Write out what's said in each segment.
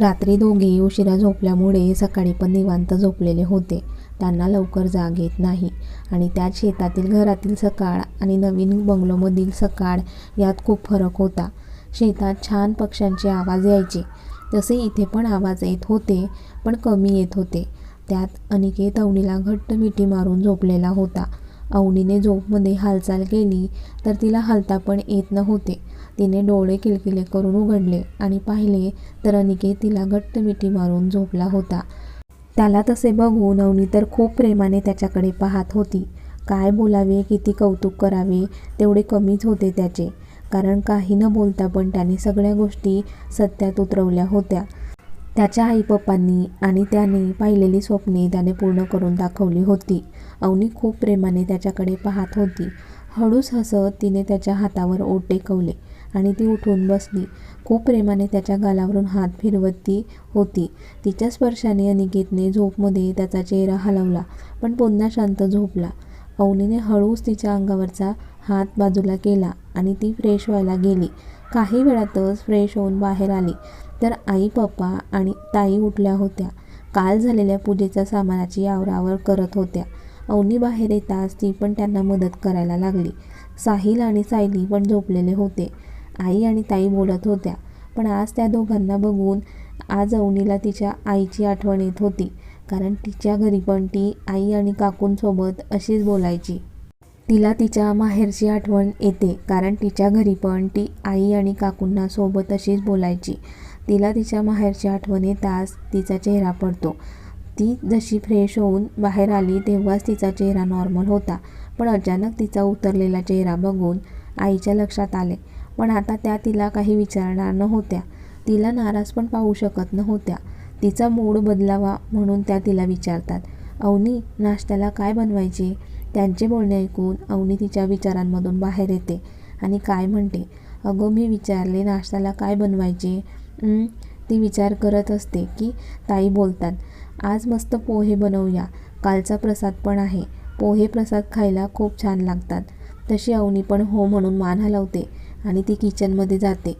रात्री दोघेही उशिरा झोपल्यामुळे सकाळी पण निवांत झोपलेले होते. त्यांना लवकर जाग येत नाही. आणि त्यात शेतातील घरातील सकाळ आणि नवीन बंगलोमधील सकाळ यात खूप फरक होता. शेतात छान पक्ष्यांचे आवाज यायचे. तसे इथे पण आवाज येत होते पण कमी येत होते. त्यात अनिकेत अवनीला घट्ट मिठी मारून झोपलेला होता. अवनीने झोपमध्ये हालचाल केली तर तिला हलता पण येत नव्हते. तिने डोळे किलकिले करून उघडले आणि पाहिले तर अनिकेत तिला घट्ट मिठी मारून झोपला होता. त्याला तसे बघून अवनी तर खूप प्रेमाने त्याच्याकडे पाहत होती. काय बोलावे किती कौतुक करावे तेवढे कमीच होते त्याचे. कारण काही न बोलता पण त्याने सगळ्या गोष्टी सत्यात उतरवल्या होत्या. त्याच्या आई पप्पांनी आणि त्याने पाहिलेली स्वप्ने त्याने पूर्ण करून दाखवली होती. अवनी खूप प्रेमाने त्याच्याकडे पाहत होती. हळूच हसत तिने त्याच्या हातावर ओट टेकवले. आणि ती उठून बसली. खूप प्रेमाने त्याच्या गालावरून हात फिरवत ती होती. तिच्या स्पर्शाने अनिकेतने झोपमध्ये त्याचा चेहरा हलवला पण पुन्हा शांत झोपला. अवनीने हळूच तिच्या अंगावरचा हात बाजूला केला आणि ती फ्रेश व्हायला गेली. काही वेळातच फ्रेश होऊन बाहेर आली. तर आई पप्पा आणि ताई उठल्या होत्या. काल झालेल्या पूजेच्या सामानाची आवरावर करत होत्या. अवनी बाहेर येताच ती पण त्यांना मदत करायला लागली. साहिल आणि सायली पण झोपलेले होते. आई आणि ताई बोलत होत्या. पण आज त्या दोघांना बघून आज अवनीला तिच्या आईची आठवण येत होती. कारण तिच्या घरी पण ती आई आणि काकूंसोबत अशीच बोलायची. तिला तिच्या माहेरची आठवण येते. कारण तिच्या घरी पण ती आई आणि काकूंना सोबत अशीच बोलायची. तिला तिच्या माहेरची आठवण येताच तिचा चेहरा पडतो. ती जशी फ्रेश होऊन बाहेर आली तेव्हाच तिचा चेहरा नॉर्मल होता. पण अचानक तिचा उतरलेला चेहरा बघून आईच्या लक्षात आले. पण आता त्या तिला काही विचारणार नव्हत्या. तिला नाराज पण पाहू शकत नव्हत्या. तिचा मूड बदलावा म्हणून त्या तिला विचारतात. अवनी नाश्त्याला काय बनवायचे? त्यांचे बोलणे ऐकून अवनी तिच्या विचारांमधून बाहेर येते आणि काय म्हणते? अगं मी विचारले नाश्त्याला काय बनवायचे? ती विचार करत असते की ताई बोलतात आज मस्त पोहे बनवूया. कालचा प्रसाद पण आहे. पोहे प्रसाद खायला खूप छान लागतात. तशी अवनी पण हो म्हणून मान हलवते. आणि ती किचनमध्ये जाते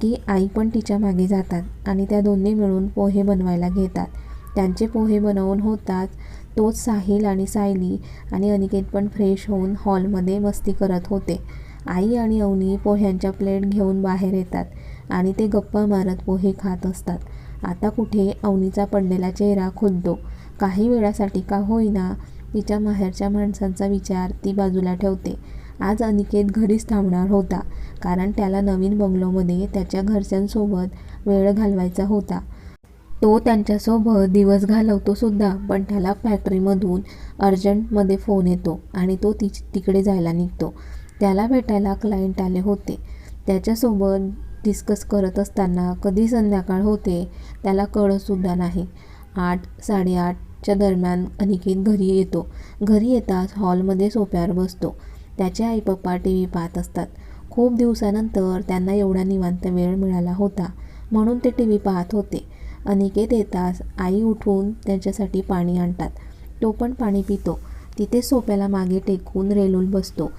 की आई पण तिच्यामागे जातात आणि त्या दोन्ही मिळून पोहे बनवायला घेतात. त्यांचे पोहे बनवून होतात तोच साहिल आणि सायली आणि अनिकेत पण फ्रेश होऊन हॉलमध्ये मस्ती करत होते. आई आणि अवनी पोह्यांच्या प्लेट घेऊन बाहेर येतात आणि ते गप्पा मारत पोहे खात असतात. आता कुठे अवनीचा पडलेला चेहरा खुलतो. काही वेळासाठी का होईना तिच्या माहेरच्या माणसांचा विचार ती बाजूला ठेवते. आज अनिकेत घरीच थांबणार होता कारण त्याला नवीन बंगलोमध्ये त्याच्या घरच्यांसोबत वेळ घालवायचा होता. तो त्यांच्यासोबत दिवस घालवतो सुद्धा पण त्याला फॅक्टरीमधून अर्जंटमध्ये फोन येतो आणि तो ति तिकडे जायला निघतो. त्याला भेटायला क्लायंट आले होते. त्याच्यासोबत डिस्कस करत असताना कधी संध्याकाळ होते त्याला कळतसुद्धा नाही. आठ साडेआठच्या दरम्यान अनिकेत घरी येतो. घरी येताच हॉलमध्ये सोप्यावर बसतो. त्याचे आई पप्पा टी व्ही पाहत असतात. खूप दिवसानंतर त्यांना एवढा निवांत वेळ मिळाला होता म्हणून ते टी व्ही पाहत होते. अनिकेत येताच आई उठून त्यांच्यासाठी पाणी आणतात. तो पण पाणी पितो. तिथे सोप्याला मागे टेकून रेलून बसतो.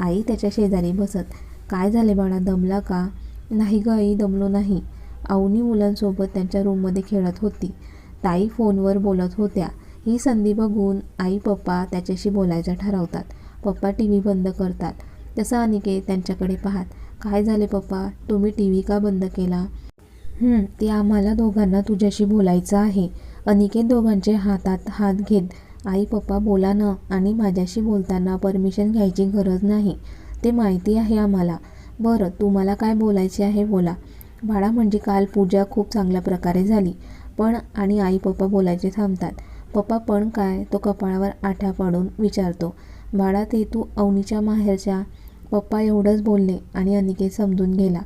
आई त्याच्या शेजारी बसत काय झाले बाळा दमला का? नाही ग आई दमलो नाही. अवनी मुलांसोबत त्यांच्या रूममध्ये खेळत होती. ताई फोनवर बोलत होत्या. ही संधी बघून आई पप्पा त्याच्याशी बोलायचं ठरवतात. पप्पा टी व्ही बंद करतात. तसं अनिकेत त्यांच्याकडे पाहत काय झाले पप्पा? तुम्ही टी व्ही का बंद केला? ते आम्हाला दोघांना तुझ्याशी बोलायचं आहे. अनिकेत दोघांचे हातात हात घेत आई पप्पा बोला ना. आणि माझ्याशी बोलताना परमिशन घ्यायची गरज नाही. ते माहिती आहे आम्हाला. बरं तुम्हाला काय बोलायचे आहे बोला. बाळा म्हणजे काल पूजा खूप चांगल्या प्रकारे झाली. पण आणि आई पप्पा बोलायचे थांबतात. पप्पा पण काय तो कपाळावर आठ्या पाडून विचारतो. बाळा ते तू अवनीच्या माहेरच्या पप्पा एवढंच बोलले आणि अनिकेत समजून गेला.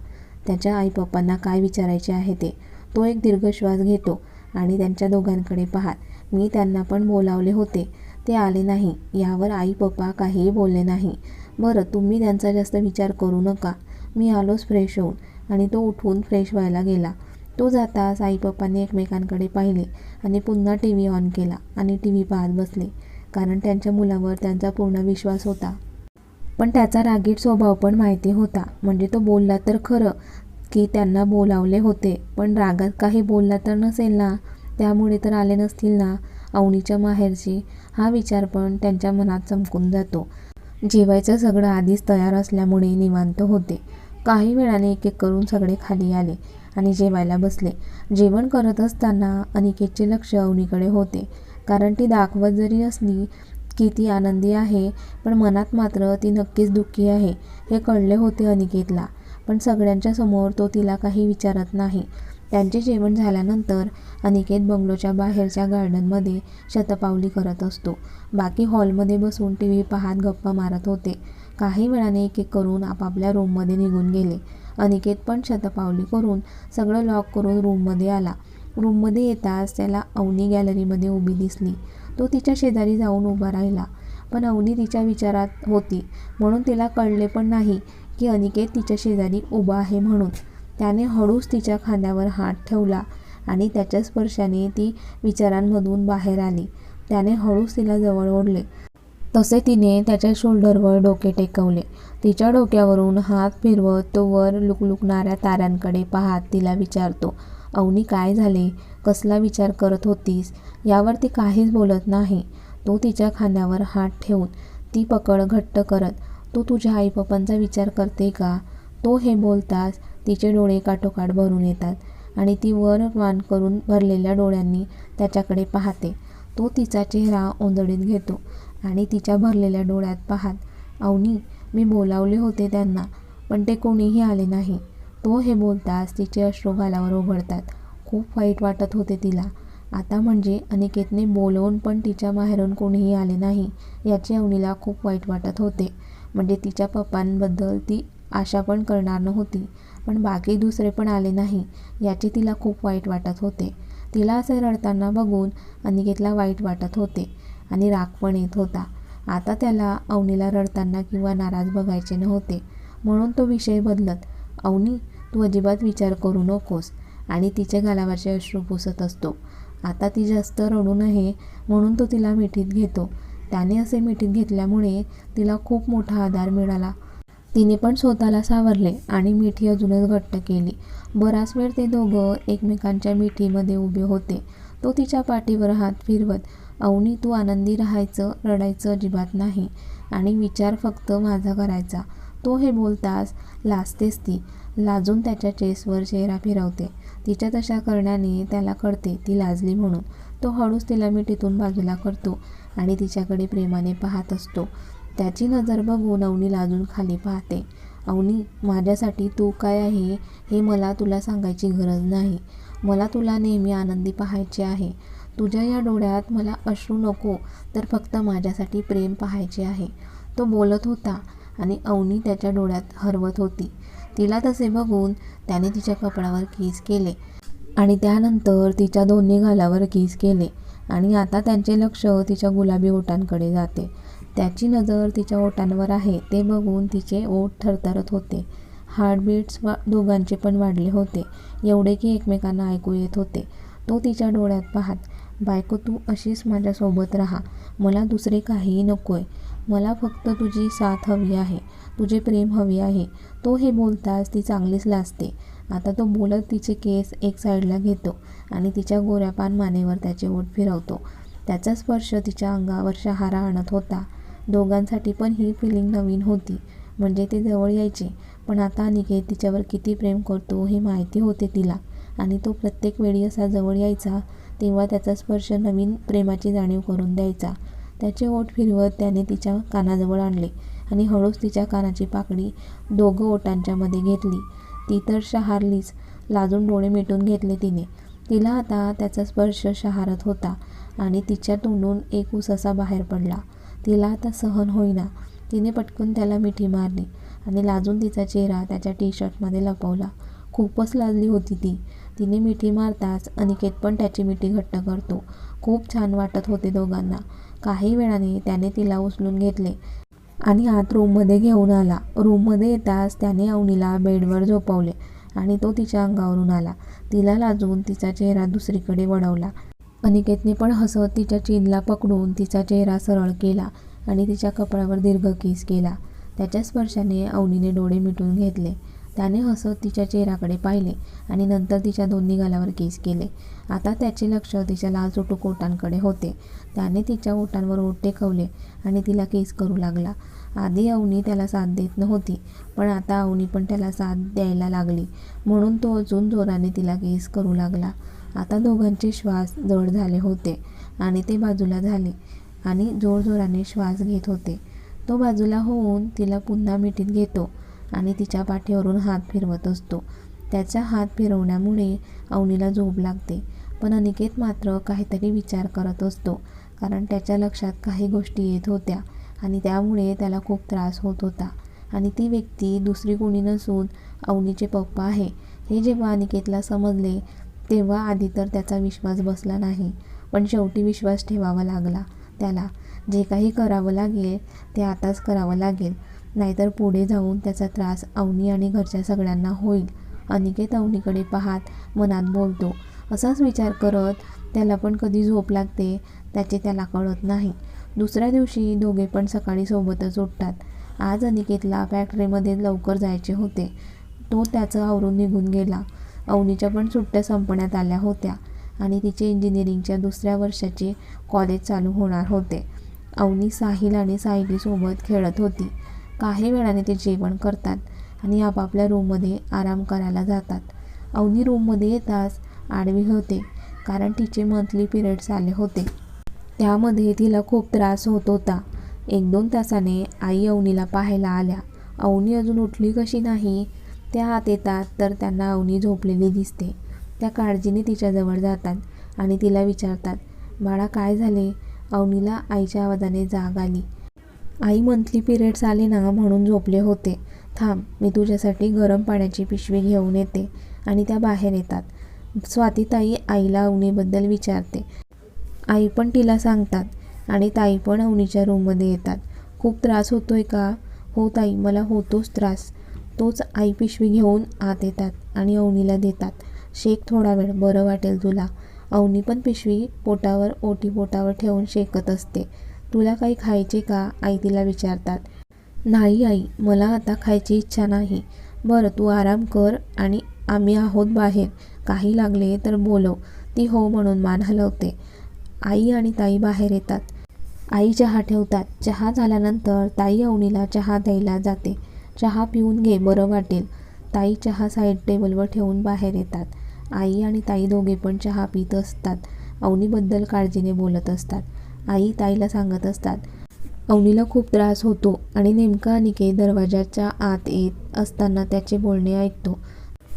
त्याच्या आई पप्पांना काय विचारायचे आहे ते? तो एक दीर्घ श्वास घेतो आणि त्यांच्या दोघांकडे पाहात मी त्यांना पण बोलावले होते. ते आले नाही. यावर आई पप्पा काहीही बोलले नाही. बरं तुम्ही त्यांचा जास्त विचार करू नका. मी आलोच फ्रेश होऊन. आणि तो उठून फ्रेश व्हायला गेला. तो जाताच आई पप्पांनी एकमेकांकडे पाहिले आणि पुन्हा टी व्ही ऑन केला आणि टी व्ही पाहत बसले. कारण त्यांच्या मुलावर त्यांचा पूर्ण विश्वास होता. पण त्याचा रागीट स्वभाव पण माहिती होता. म्हणजे तो बोलला तर खरं की त्यांना बोलावले होते. पण रागात काही बोलला तर नसेल ना? त्यामुळे तर आले नसतील ना? अवनीच्या माहेरची हा विचार पण त्यांच्या मनात चमकून जातो. जेवायचं सगळं आधीच तयार असल्यामुळे निवांत होते. काही वेळाने एक एक करून सगळे खाली आले आणि जेवायला बसले. जेवण करत असताना अनिकेतचे लक्ष अवनीकडे होते. कारण ती दाखवत जरी असली की ती आनंदी आहे पण मनात मात्र ती नक्कीच दुःखी आहे हे कळले होते अनिकेतला. पण सगळ्यांच्या समोर तो तिला काही विचारत नाही. त्यांचे जेवण झाल्यानंतर अनिकेत बंगलोच्या बाहेरच्या गार्डनमध्ये शतपावली करत असतो. बाकी हॉलमध्ये बसून टी व्ही पाहत गप्पा मारत होते. काही वेळाने एक एक करून आपापल्या रूममध्ये निघून गेले. अनिकेत पण शतपावली करून सगळं लॉक करून रूममध्ये आला. रूममध्ये येताच त्याला अवनी गॅलरीमध्ये उभी दिसली. तो तिच्या शेजारी जाऊन उभा राहिला. पण अवनी तिच्या विचारात होती. म्हणून तिला कळले पण नाही की अनिकेत तिच्या शेजारी उभा आहे म्हणून. त्याने हळूच तिच्या खांद्यावर हात ठेवला आणि त्याच्या स्पर्शाने ती विचारांमधून बाहेर आली. त्याने हळूच तिला जवळ ओढले. तसे तिने त्याच्या शोल्डरवर डोके टेकवले. तिच्या डोक्यावरून हात फिरवत तो वर लुकलुकणाऱ्या ताऱ्यांकडे पाहत तिला विचारतो अवनी काय झाले? कसला विचार करत होतीस? यावर ती काहीच बोलत नाही. तो तिच्या खांद्यावर हात ठेवून ती पकड घट्ट करत तू तुझ्या आई पप्पांचा विचार करते का? तो हे बोलताच तिचे डोळे काठोकाठ भरून येतात आणि ती वर मान करून भरलेल्या डोळ्यांनी त्याच्याकडे पाहते. तो तिचा चेहरा ओंजळीत घेतो आणि तिच्या भरलेल्या डोळ्यात पाहत अवनी मी बोलावले होते त्यांना पण ते कोणीही आले नाही. तो हे बोलताच तिचे अश्रू गालावर ओघळतात. खूप वाईट वाटत होते तिला. आता म्हणजे अनिकेतने बोलवून पण तिच्या माहेरून कोणीही आले नाही याची अवनीला खूप वाईट वाटत होते. म्हणजे तिच्या पप्पांबद्दल ती आशा पण करणार नव्हती पण बाकी दुसरे पण आले नाही याचे तिला खूप वाईट वाटत होते. तिला असे रडताना बघून अनिकेतला वाईट वाटत होते आणि राग पण येत होता. आता त्याला अवनीला रडताना किंवा नाराज बघायचे नव्हते म्हणून तो विषय बदलत अवनी तू अजिबात विचार करू नकोस. आणि तिच्या गालावरचे अश्रू पुसत असतो. आता ती जास्त रडू नये म्हणून तो तिला मिठीत घेतो. त्याने असे मिठीत घेतल्यामुळे तिला खूप मोठा आधार मिळाला. तिने पण स्वतःला सावरले आणि मिठी अजूनच घट्ट केली. बराच वेळ ते दोघं एकमेकांच्या मिठीमध्ये उभे होते. तो तिच्या पाठीवर हात फिरवत अवनी तू आनंदी राहायचं रडायचं अजिबात नाही. आणि विचार फक्त माझा करायचा. तो हे बोलताच लाजतेच ती. लाजून त्याच्या चेसवर चेहरा फिरवते. तिच्या तशा करण्याने त्याला कळते ती लाजली म्हणून. तो हळूच तिला मिठीतून बाजूला करतो आणि तिच्याकडे प्रेमाने पाहत असतो. त्याची नजर बघून अवनी लाजून खाली पाहते. अवनी माझ्यासाठी तू काय आहे हे मला तुला सांगायची गरज नाही. मला तुला नेहमी आनंदी पाहायचे आहे. तुझ्या या डोळ्यात मला अश्रू नको तर फक्त माझ्यासाठी प्रेम पाहायचे आहे. तो बोलत होता आणि अवनी त्याच्या डोळ्यात हरवत होती. तिला तसे बघून त्याने तिच्या कपड्यावर किस केले. आणि त्यानंतर तिच्या दोन्ही गालावर किस केले. आणि आता त्यांचे लक्ष तिच्या गुलाबी ओठांकडे जाते. त्याची नजर तिच्या ओठांवर आहे ते बघून तिचे ओठ थरथरत होते. हार्टबीट्स वा दोघांचे पण वाढले होते. एवढे की एकमेकांना ऐकू येत होते. तो तिच्या डोळ्यात पाहत बायको तू अशीच माझ्यासोबत राहा. मला दुसरे काहीही नको आहे मला फक्त तुझी साथ हवी आहे तुझे प्रेम हवी आहे. तो हे बोलताच ती चांगलीच लाजते. आता तो बोलत तिचे केस एक साईडला घेतो आणि तिच्या गोऱ्या पान मानेवर त्याचे ओठ फिरवतो. त्याचा स्पर्श तिच्या अंगावर शहारा आणत होता. दोघांसाठी पण ही फिलिंग नवीन होती. म्हणजे ते जवळ यायचे. पण आता अनिकेत तिच्यावर किती प्रेम करतो हे माहिती होते तिला. आणि तो प्रत्येक वेळी असा जवळ यायचा तेव्हा त्याचा स्पर्श नवीन प्रेमाची जाणीव करून द्यायचा. त्याचे ओठ फिरवत त्याने तिच्या कानाजवळ आणले आणि हळूच तिच्या कानाची पाकडी दोघं ओटांच्यामध्ये घेतली. ती तर शहारलीच. लाजून डोळे मिटून घेतले तिने. तिला आता त्याचा स्पर्श शहारत होता आणि तिच्या तोंडून एक उससा बाहेर पडला. तिला आता सहन होईना. तिने पटकन त्याला मिठी मारली आणि लाजून तिचा चेहरा त्याच्या टी शर्टमध्ये लपवला. खूपच लाजली होती ती. तिने मिठी मारताच अनिकेत पण त्याची मिठी घट्ट करतो. खूप छान वाटत होते दोघांना. काही वेळाने त्याने तिला उचलून घेतले आणि आत रूममध्ये घेऊन आला. रूममध्ये येताच त्याने अवनीला बेडवर झोपवले आणि तो तिच्या अंगावरून आला. तिला लाजून तिचा चेहरा दुसरीकडे वळवला. अनिकेतने पण हसत तिच्या चीनला पकडून तिचा चेहरा सरळ केला आणि तिच्या कपड्यावर दीर्घ किस केला. त्याच्या स्पर्शाने अवनीने डोळे मिटून घेतले. त्याने हसत तिच्या चेहऱ्याकडे पाहिले आणि नंतर तिच्या दोन्ही गालावर केस केले. आता त्याचे लक्ष तिच्या लाल चुटूक ओटांकडे होते. त्याने तिच्या ओटांवर ओट टेकवले आणि तिला केस करू लागला. आधी अवनी त्याला साथ देत नव्हती पण आता अवनी पण त्याला साथ द्यायला लागली. म्हणून तो अजून जोराने तिला केस करू लागला. आता दोघांचे श्वास जड झाले होते आणि ते बाजूला झाले आणि जोरजोराने श्वास घेत होते. तो बाजूला होऊन तिला पुन्हा मिठीत घेतो. आणि तिच्या पाठीवरून हात फिरवत असतो. त्याचा हात फिरवण्यामुळे अवनीला झोप लागते. पण अनिकेत मात्र काहीतरी विचार करत असतो कारण त्याच्या लक्षात काही गोष्टी येत होत्या आणि त्यामुळे त्याला खूप त्रास होत होता. आणि ती व्यक्ती दुसरी कोणी नसून अवनीचे पप्पा आहे. हे जेव्हा अनिकेतला समजले तेव्हा आधी तर त्याचा विश्वास बसला नाही पण शेवटी विश्वास ठेवावा लागला त्याला. जे काही करावं लागेल ते आताच करावं लागेल. नाहीतर पुढे जाऊन त्याचा त्रास अवनी आणि घरच्या सगळ्यांना होईल. अनिकेत अवनीकडे पाहात मनात बोलतो असाच विचार करत त्याला पण कधी झोप लागते? त्याचे त्याला कळत नाही. दुसऱ्या दिवशी दोघे पण सकाळी सोबतच उठतात. आज अनिकेतला फॅक्टरीमध्ये लवकर जायचे होते. तो त्याचं आवरून निघून गेला. अवनीच्या पण सुट्ट्या संपण्यात आल्या होत्या आणि तिचे इंजिनिअरिंगच्या दुसऱ्या वर्षाचे कॉलेज चालू होणार होते. अवनी साहिल आणि सायलीसोबत खेळत होती. काही वेळाने ते जेवण करतात आणि आपापल्या रूममध्ये आराम करायला जातात. अवनी रूममध्ये येताच आडवी होते कारण तिचे मंथली पिरियड्स आले होते. त्यामध्ये तिला खूप त्रास होत होता. एक दोन तासाने आई अवनीला पाहायला आल्या. अवनी अजून उठली कशी नाही त्या आत येतात तर त्यांना अवनी झोपलेली दिसते. त्या काळजीने तिच्याजवळ जातात आणि तिला विचारतात बाळा काय झाले? अवनीला आईच्या आवाजाने जाग आली. आई मंथली पिरियड्स आले ना म्हणून झोपले होते. थांब मी तुझ्यासाठी गरम पाण्याची पिशवी घेऊन येते आणि त्या बाहेर येतात. स्वातीताई आईला अवनीबद्दल विचारते. आई पण तिला सांगतात आणि ताई पण अवनीच्या रूममध्ये येतात. खूप त्रास होतोय का? हो ताई मला होतोच त्रास. तोच आई पिशवी घेऊन आत येतात आणि अवनीला देतात. शेक थोडा वेळ बरं वाटेल तुला. अवनी पण पिशवी पोटावर ओटी पोटावर ठेवून शेकत असते. तुला काही खायचे का? आई तिला विचारतात. नाही आई. मला आता खायची इच्छा नाही. बरं तू आराम कर आणि आम्ही आहोत बाहेर. काही लागले तर बोलव. ती हो म्हणून मान हलवते. आई आणि ताई बाहेर येतात. आई चहा ठेवतात. चहा झाल्यानंतर ताई अवनीला चहा द्यायला जाते. चहा पिऊन घे बरं वाटेल. ताई चहा साईड टेबलवर ठेवून बाहेर येतात. आई आणि ताई दोघे पण चहा पित असतात. अवनीबद्दल काळजीने बोलत असतात. आई ताईला सांगत असतात. अवनीला खूप त्रास होतो आणि नेमका अनिकेत दरवाजाच्या आत येत असताना त्याचे बोलणे ऐकतो.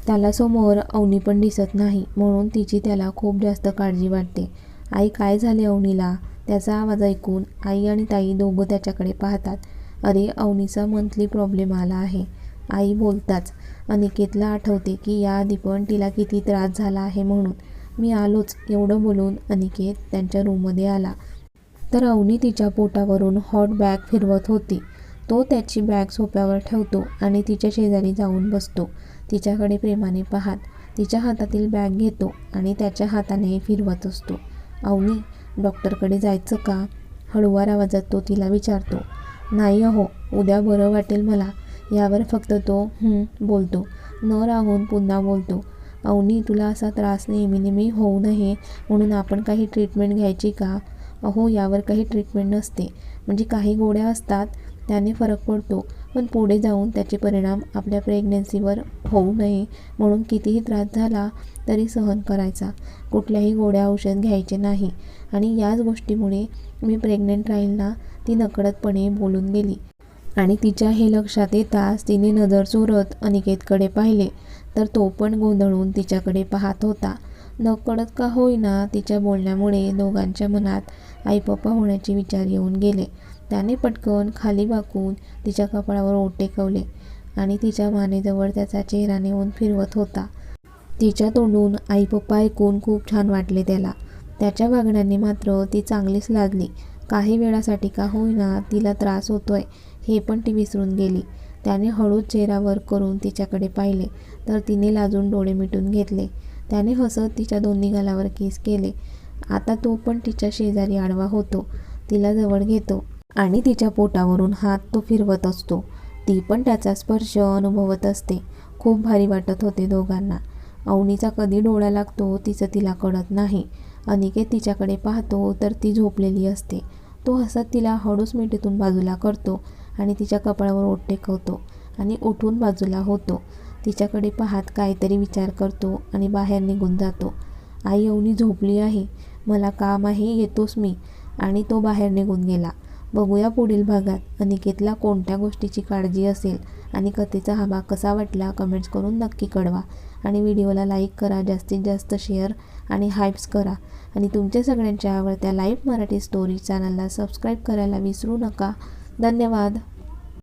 त्याला समोर अवनी पण दिसत नाही म्हणून तिची त्याला खूप जास्त काळजी वाटते. आई काय झाले अवनीला? त्याचा आवाज ऐकून आई आणि ताई दोघं त्याच्याकडे पाहतात. अरे अवनीचा मंथली प्रॉब्लेम आला आहे. आई बोलताच अनिकेतला आठवते की याआधी पण तिला किती त्रास झाला आहे म्हणून. मी आलोच एवढं बोलून अनिकेत त्यांच्या रूममध्ये आला. तर अवनी तिच्या पोटावरून हॉट बॅग फिरवत होती. तो त्याची बॅग सोप्यावर ठेवतो आणि तिच्या शेजारी जाऊन बसतो. तिच्याकडे प्रेमाने पाहात तिच्या हातातील बॅग घेतो आणि त्याच्या हाताने फिरवत असतो. अवनी डॉक्टरकडे जायचं का? हळुवार आवाजात तो तिला विचारतो. नाही अहो उद्या बरं वाटेल मला. यावर फक्त तो बोलतो. न राहून पुन्हा बोलतो. अवनी तुला असा त्रास नेहमी नेहमी होऊ नये म्हणून आपण काही ट्रीटमेंट घ्यायची का? अहो यावर काही ट्रीटमेंट नसते. म्हणजे काही गोळ्या असतात त्याने फरक पडतो. पण पुढे जाऊन त्याचे परिणाम आपल्या प्रेग्नेन्सीवर होऊ नये. म्हणून कितीही त्रास झाला तरी सहन करायचा. कुठल्याही गोळ्या औषध घ्यायचे नाही. आणि याच गोष्टीमुळे मी प्रेग्नेंट राहीलना ती नकळतपणे बोलून गेली. आणि तिच्या हे लक्षात येताच तिने नजर चोरत अनिकेतकडे पाहिले. तर तो पण गोंधळून तिच्याकडे पाहत होता. नकळत का होईना तिच्या बोलण्यामुळे दोघांच्या मनात आई पप्पा होण्याचे विचार येऊन गेले. त्याने पटकन खाली वाकून तिच्या कपाळावर ओट टेकवले आणि तिच्या मानेजवळ त्याचा चेहरा नेऊन फिरवत होता. तिच्या तोंडून आई पप्पा ऐकून खूप छान वाटले त्याला. त्याच्या वागण्याने मात्र ती चांगलीच लाजली काही वेळासाठी का होईना तिला त्रास होतोय हे पण ती विसरून गेली. त्याने हळूच चेहरावर करून तिच्याकडे पाहिले तर तिने लाजून डोळे मिटून घेतले. त्याने हसत तिच्या दोन्ही गालावर केस केले. आता तो पण तिच्या शेजारी आडवा होतो. तिला जवळ घेतो आणि तिच्या पोटावरून हात तो फिरवत असतो. ती पण त्याचा स्पर्श अनुभवत असते. खूप भारी वाटत होते दोघांना. अवनीचा कधी डोळा लागतो तिचं तिला कळत नाही. अनिकेत तिच्याकडे पाहतो तर ती झोपलेली असते. तो हसत तिला हळूच मिठीतून बाजूला करतो आणि तिच्या कपाळावर ओठ टेकवतो आणि उठून बाजूला होतो. तिच्याकडे पाहत काहीतरी विचार करतो आणि बाहेर निघून जातो. आई अवनी झोपली आहे मला काम आहे येतोच मी. आणि तो बाहेर निघून गेला. बघूया पुढील भागात अनिकेतला कोणत्या गोष्टीची काळजी असेल आणि कथेचा हा भाग कसा वाटला कमेंट्स करून नक्की कळवा. आणि व्हिडिओला लाईक करा जास्तीत जास्त शेअर आणि हाईप्स करा. आणि तुमच्या सगळ्यांच्या आवडत्या लाईव्ह मराठी स्टोरी चॅनलला सबस्क्राईब करायला विसरू नका. धन्यवाद.